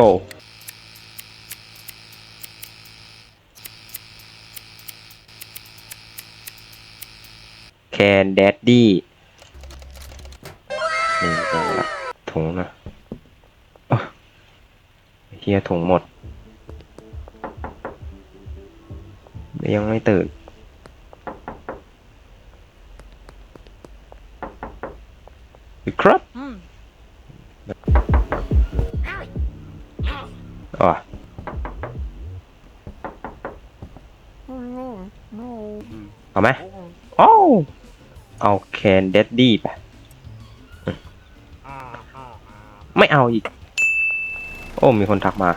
go แคนแดดดี้นี่เอาละถุงนะอ๊ะเฮียถุงหมด ยังไม่ตื่นครับ เอาไหมโอ้าวเอาแคนเดดดี้ไปอืมไม่เอาอีก โอ้ มีคนทักมา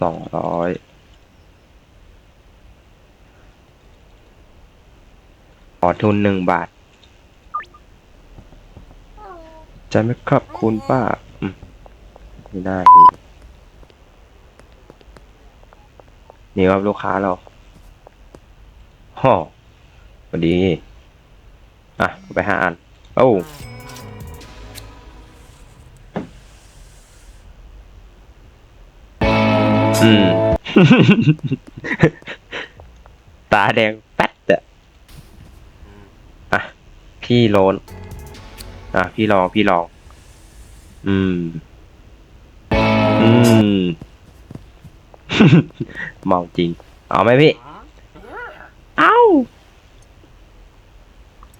สองร้อยขอทุนหนึ่งบาท จะไหมครับคุณป้าอืมไม่ได้อีก นี่ครับลูกค้าเราฮ่อพอดี อะ ไปห้าอัน โอ้อืม ตาแดงแป๊ดอะอะ พี่โลน อะ พี่ลอง พี่ลอง อืม อืม เมาจริง เอาไหมพี่ เอา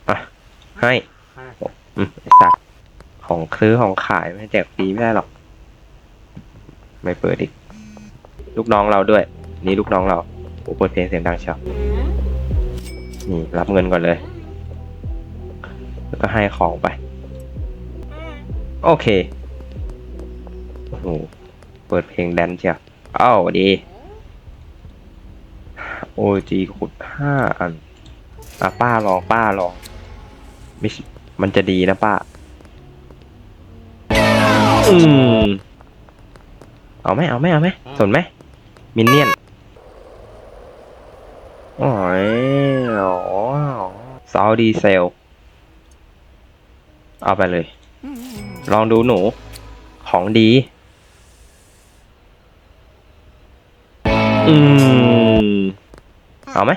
อะให้อืมไอ้สัตว์ของซื้อของขายไม่แจกฟรีไม่ได้หรอก ไม่เปิดอีก ลูกน้องเราด้วย นี่ลูกน้องเราโอ้เปิดเพลงเสียงดังเชียวนี่รับเงินก่อนเลย แล้วก็ให้ของไป โอเค โอ้โห เปิดเพลงแดนซ์เชียว อ้าวดีโอจีขุดห้าอัน อะป้าลองป้าลองม,มันจะดีนะป้า อืม เอาไหมเอาไหมเอาไหมสนไหม มินเนี่ยนโอ้ยอ๋อซาวดีเซล เอาไปเลย ลองดูหนู ของดี อืม เอาไหม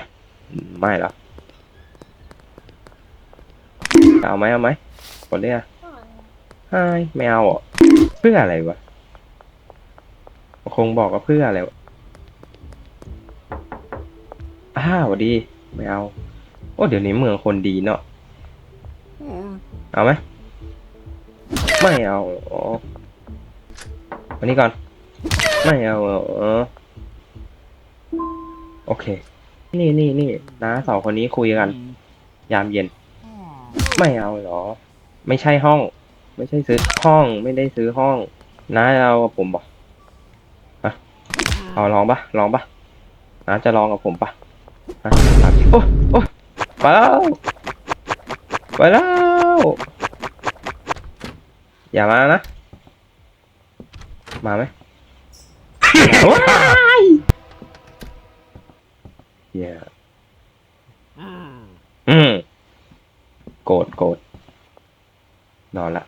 ไม่หรอกเอาไหมเอาไหมกดเลยอะไม่ไม่เอาอะเพื่ออะไรวะ คงบอกว่าเพื่ออะไรวะอ้าววัสดี ไม่เอา โอ้ เดี๋ยวนี้เมืองคนดีเนาะเอาไหม ไม่เอาอ๋อวันนี้ก่อน ไม่เอาเออ โอเค นี่นี่นี่น้าสองคนนี้คุยกัน ยามเย็น ไม่เอาเหรอ ไม่ใช่ห้อง ไม่ใช่ซื้อห้อง ไม่ได้ซื้อห้องน้าเอากับผมบอกอะเอาลองปะลองปะน้าจะลองกับผมปะฮะโอ้โอ้ไปแล้วไปแล้วอย่ามานะ มาไหม หี้ยอืมโกรธโกรธนอนละ